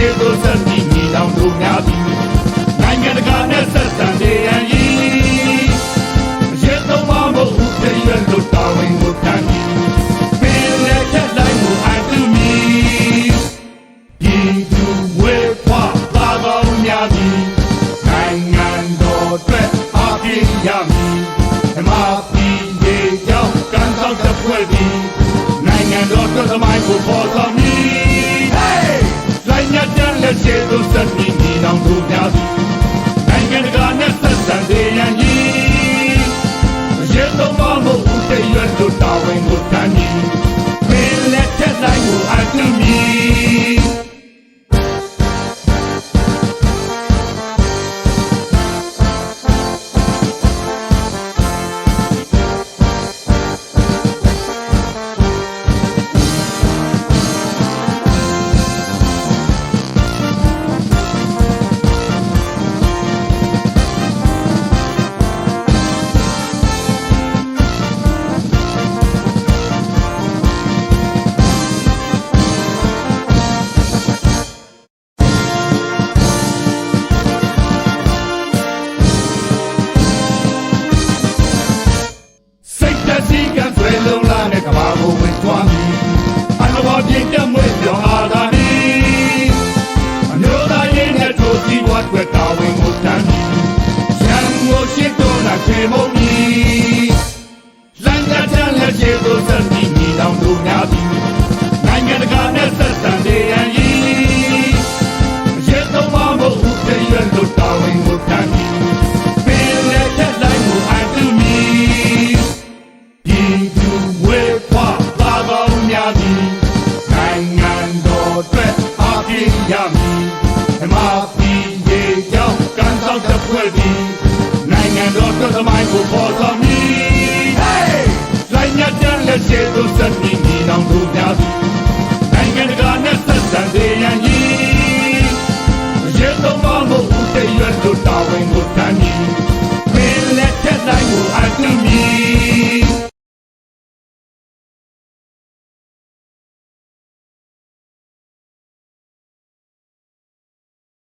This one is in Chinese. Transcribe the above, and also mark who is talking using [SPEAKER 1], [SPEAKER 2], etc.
[SPEAKER 1] 一座森林，一条土苗情，南疆的高原，闪闪的银。一丛万亩，一片绿，大红牡丹红遍了天山，红土地。一路梅花，花苞绵绵，南疆多少阿姐阿妹，马蹄一摇，赶走大灰狼，南疆多少麦苗茁壮。街头生意一趟都了底，年年都看到闪闪的银币。街头麻木无人愿做倒霉无产民，背来天来苦挨着命，辛苦为花花苞苗米，年年多赚阿爹养米，阿爹也要干到这块地，年年多挣他买布。